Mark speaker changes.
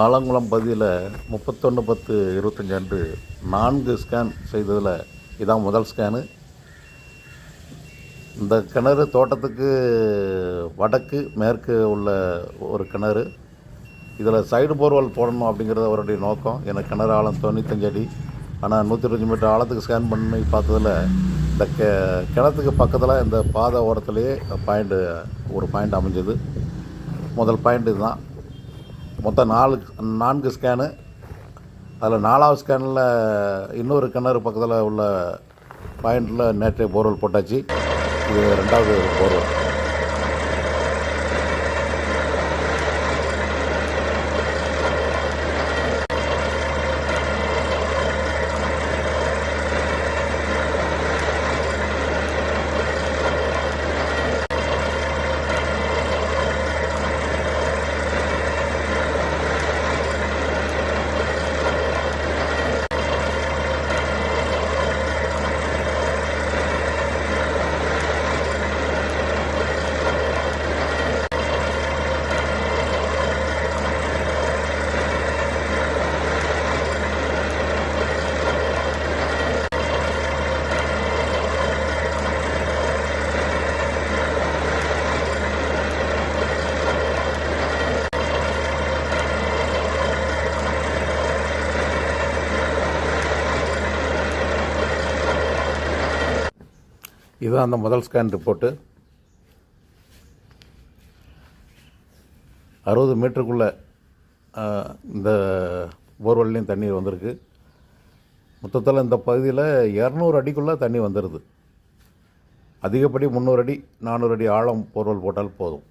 Speaker 1: ஆலங்குளம் பகுதியில் முப்பத்தொன்று பத்து இருபத்தஞ்சி அன்று நான்கு ஸ்கேன் செய்ததில் இதான் முதல் ஸ்கேனு இந்த கிணறு தோட்டத்துக்கு வடக்கு மேற்கு உள்ள ஒரு கிணறு. இதில் சைடு போர்வெல் போடணும் அப்படிங்கிறது அவருடைய நோக்கம். எனக்கு கிணறு ஆழம் தொண்ணூத்தஞ்சு அடி. ஆனால் நூற்றி இருபத்தஞ்சி மீட்டர் ஆழத்துக்கு ஸ்கேன் பண்ணி பார்த்ததில் இந்த கெ கிணத்துக்கு பக்கத்தில் இந்த பாதை ஓரத்துலேயே பாயிண்ட்டு ஒரு பாயிண்ட் அமைஞ்சது. முதல் பாயிண்ட் இதுதான். மொத்தம் நாலு நான்கு ஸ்கேனு அதில் நாலாவது ஸ்கேனில் இன்னொரு கிணறு பக்கத்தில் உள்ள பாயிண்டில் நேற்றைய போர்வெல் போட்டாச்சு. இது ரெண்டாவது போர்வெல் இதுதான் அந்த முதல் ஸ்கேன் ரிப்போர்ட்டு அறுபது மீட்டருக்குள்ளே இந்த போர்வெல்லையும் தண்ணீர் வந்திருக்கு. மொத்தத்தில் இந்த பகுதியில் இரநூறு அடிக்குள்ளே தண்ணி வந்துடுது அதிகப்படி முந்நூறு அடி நானூறு அடி ஆழம் போர்வெல் போட்டால் போதும்.